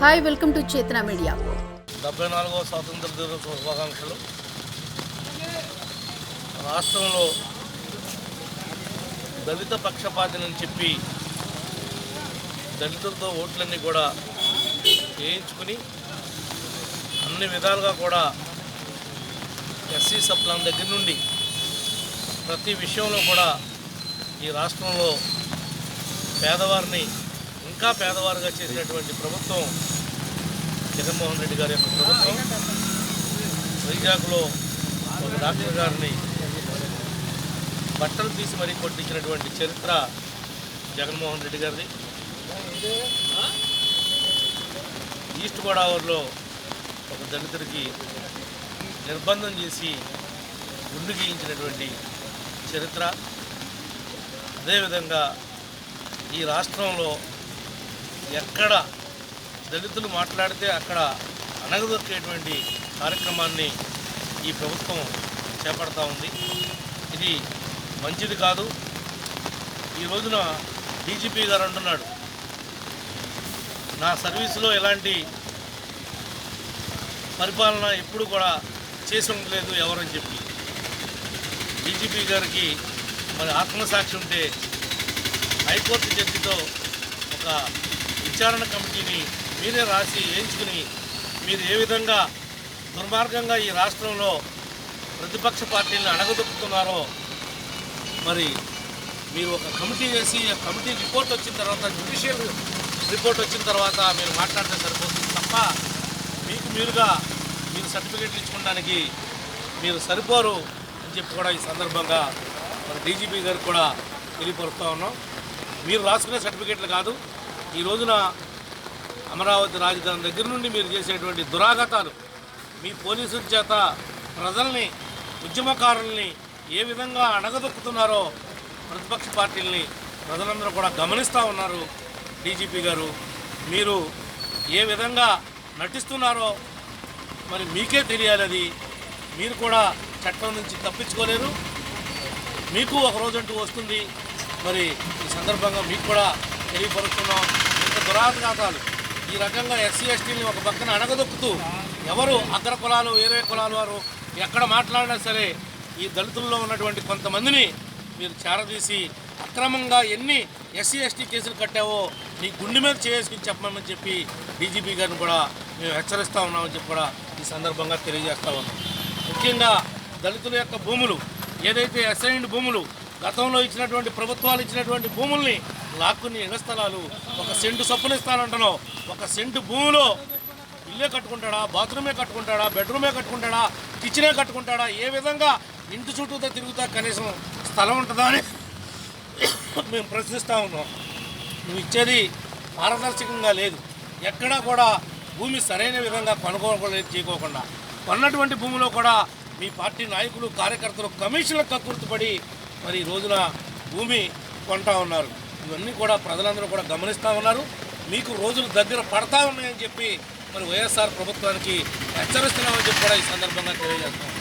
Hi welcome to Chetana media. డెబ్బై నాలుగవ స్వాతంత్ర దినోత్సవ శుభాకాంక్షలు. రాష్ట్రంలో దళిత పక్షపాతిని చెప్పి దళితులతో ఓట్లన్నీ కూడా వేయించుకుని అన్ని విధాలుగా కూడా ఎస్సీ సప్లాన్ దగ్గర నుండి ప్రతి విషయంలో కూడా ఈ రాష్ట్రంలో పేదవారిని ఇంకా పేదవారుగా చేసినటువంటి ప్రభుత్వం జగన్మోహన్ రెడ్డి గారి యొక్క ప్రభుత్వం వైజాగ్లో ఒక డాక్టర్ గారిని బట్టలు తీసి మరీ కొట్టించినటువంటి చరిత్ర జగన్మోహన్ రెడ్డి గారిది. ఈస్ట్ గోదావరిలో ఒక దళితుడికి నిర్బంధం చేసి గుండు గీయించినటువంటి చరిత్ర. అదేవిధంగా ఈ రాష్ట్రంలో ఎక్కడ దళితులు మాట్లాడితే అక్కడ అనగదొక్కేటువంటి కార్యక్రమాన్ని ఈ ప్రభుత్వం చేపడతా ఉంది. ఇది మంచిది కాదు. ఈ రోజున డీజీపీ గారు అంటున్నాడు నా సర్వీసులో ఎలాంటి పరిపాలన ఎప్పుడు కూడా చేసి ఉండలేదు ఎవరని చెప్పి. డీజీపీ గారికి మరి ఆత్మసాక్షి ఉంటే హైకోర్టు జడ్జితో ఒక విచారణ కమిటీని మీరే రాసి వేయించుకుని మీరు ఏ విధంగా దుర్మార్గంగా ఈ రాష్ట్రంలో ప్రతిపక్ష పార్టీలను అడగదొక్కుతున్నారో మరి మీరు ఒక కమిటీ వేసి ఆ కమిటీ రిపోర్ట్ వచ్చిన తర్వాత జ్యుడిషియల్ రిపోర్ట్ వచ్చిన తర్వాత మీరు మాట్లాడితే సరిపోతుంది తప్ప మీకు మీరుగా మీరు సర్టిఫికేట్లు ఇచ్చుకోవడానికి మీరు సరిపోరు అని చెప్పి కూడా ఈ సందర్భంగా మన డీజీపీ గారికి కూడా తెలియపరుస్తూ ఉన్నాం. మీరు రాసుకునే సర్టిఫికేట్లు కాదు. ఈ రోజున అమరావతి రాజధాని దగ్గర నుండి మీరు చేసేటువంటి దురాగతాలు మీ పోలీసుల చేత ప్రజల్ని ఉద్యమకారుల్ని ఏ విధంగా అణగదొక్కుతున్నారో ప్రతిపక్ష పార్టీల్ని ప్రజలందరూ కూడా గమనిస్తూ ఉన్నారు. డీజీపీ గారు మీరు ఏ విధంగా నటిస్తున్నారో మరి మీకే తెలియాలి అది. మీరు కూడా చట్టం నుంచి తప్పించుకోలేరు. మీకు ఒక రోజంటూ వస్తుంది. మరి ఈ సందర్భంగా మీకు కూడా తెలియపరుస్తున్నాం. ఇంత దురాఘాతాలు ఈ రకంగా ఎస్సీ ఎస్టీని ఒక పక్కన అణగదొక్కుతూ ఎవరు అగ్ర కులాలు వేరే కులాల వారు ఎక్కడ మాట్లాడినా సరే ఈ దళితుల్లో ఉన్నటువంటి కొంతమందిని మీరు చేరదీసి అక్రమంగా ఎన్ని ఎస్సీ ఎస్టీ కేసులు కట్టావో నీ గుండె మీద చేసుకుని చెప్పమని చెప్పి డీజీపీ గారిని కూడా మేము హెచ్చరిస్తూ ఉన్నామని చెప్పి కూడా ఈ సందర్భంగా తెలియజేస్తా ఉన్నాం. ముఖ్యంగా దళితుల యొక్క భూములు ఏదైతే అసైన్డ్ భూములు గతంలో ఇచ్చినటువంటి ప్రభుత్వాలు ఇచ్చినటువంటి భూముల్ని లాక్కుని ఇళ్ళ స్థలాలు ఒక సెంటు సొప్పున ఇస్తానంటున్నావు. ఒక సెంటు భూమిలో ఇల్లే కట్టుకుంటాడా బాత్రూమే కట్టుకుంటాడా బెడ్రూమే కట్టుకుంటాడా కిచెనే కట్టుకుంటాడా ఏ విధంగా ఇంటి చుట్టూతో తిరుగుతా కనీసం స్థలం ఉంటుందా అని మేము ప్రశ్నిస్తూ ఉన్నాం. నువ్వు ఇచ్చేది పారదర్శకంగా లేదు. ఎక్కడా కూడా భూమి సరైన విధంగా కొనుక్కోలేదు చేయకోకుండా కొన్నటువంటి భూమిలో కూడా మీ పార్టీ నాయకులు కార్యకర్తలు కమిషన్ల కక్కుర్తిపడి మరి ఈ రోజున భూమి కొంటా ఉన్నారు. ఇవన్నీ కూడా ప్రజలందరూ కూడా గమనిస్తూ ఉన్నారు. మీకు రోజులు దగ్గర పడతా ఉన్నాయని చెప్పి మరి వైఎస్ఆర్ ప్రభుత్వానికి హెచ్చరిస్తున్నామని చెప్పి కూడా ఈ సందర్భంగా తెలియజేస్తాం